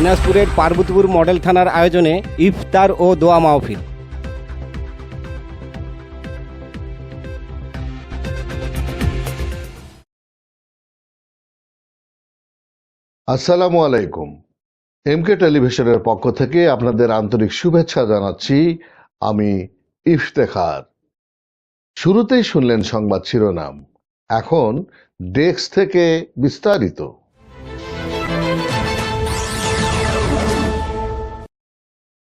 দিনাজপুরের পার্বতীপুর মডেল থানার আয়োজনে ইফতার ও দোয়া মাহফিল। আসসালামু আলাইকুম। এমকে টেলিভিশনের পক্ষ থেকে আপনাদের আন্তরিক শুভেচ্ছা জানাচ্ছি আমি ইফতেখার। শুরুতেই শুনলেন সংবাদ শিরোনাম। এখন ডেস্ক থেকে বিস্তারিত।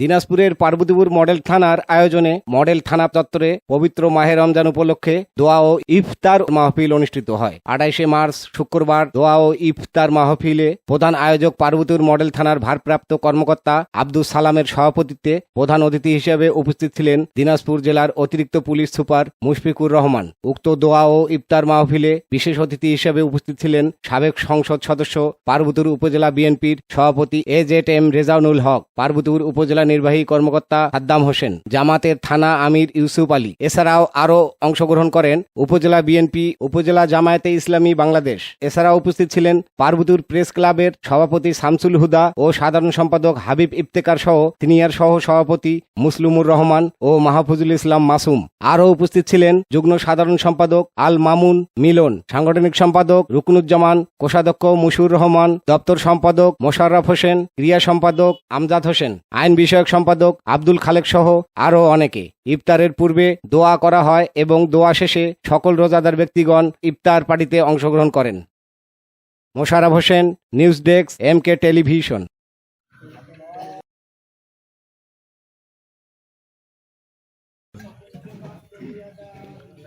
দিনাজপুরের পার্বতীপুর মডেল থানার আয়োজনে মডেল থানা চত্বরে পবিত্র মাহে রমজান উপলক্ষে দোয়া ও ইফতার মাহফিল অনুষ্ঠিত হয়। আড়াইশে মার্চ, শুক্রবার দোয়া ও ইফতার মাহফিলে প্রধান আয়োজক পার্বতীপুর মডেল থানার ভারপ্রাপ্ত কর্মকর্তা আব্দুল সালামের সভাপতিত্বে প্রধান অতিথি হিসেবে উপস্থিত ছিলেন দিনাজপুর জেলার অতিরিক্ত পুলিশ সুপার মুশফিকুর রহমান। উক্ত দোয়া ও ইফতার মাহফিলে বিশেষ অতিথি হিসেবে উপস্থিত ছিলেন সাবেক সংসদ সদস্য পার্বতীপুর উপজেলা বিএনপির সভাপতি A Z M Rezaunul Haq. Parbatipur উপজেলা নির্বাহী কর্মকর্তা সাদ্দাম হোসেন, জামাতের থানা আমির ইউসুফ আলী। এছাড়াও আরও অংশগ্রহণ করেন উপজেলা বিএনপি, উপজেলা জামায়াতে ইসলামী বাংলাদেশ। এছাড়াও উপস্থিত ছিলেন পার্বতীপুর প্রেস ক্লাবের সভাপতি শামসুল হুদা ও সাধারণ সম্পাদক হাবিব ইফতেকার সহ সিনিয়র সহ সভাপতি মুসলিমুর রহমান ও মাহফুজুল ইসলাম মাসুম। আরও উপস্থিত ছিলেন যুগ্ম সাধারণ সম্পাদক আল মামুন মিলন, সাংগঠনিক সম্পাদক রুকনুজ্জামান, কোষাধ্যক্ষ মুশুর রহমান, দপ্তর সম্পাদক মোশাররফ হোসেন, ক্রিয়া সম্পাদক আমজাদ হোসেন। আইন বিষয়ক সম্পাদক আব্দুল খালেক সহ আরও অনেকে। ইফতারের পূর্বে দোয়া করা হয় এবং দোয়া শেষে সকল রোজাদার ব্যক্তিগণ ইফতার পার্টিতে অংশগ্রহণ করেন। Mosharraf Hossain news desk M K television.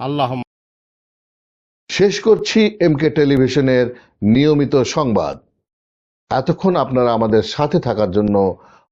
আল্লাহ শেষ করছি এমকে টেলিভিশনের নিয়মিত সংবাদ। এতক্ষণ আপনারা আমাদের সাথে থাকার জন্য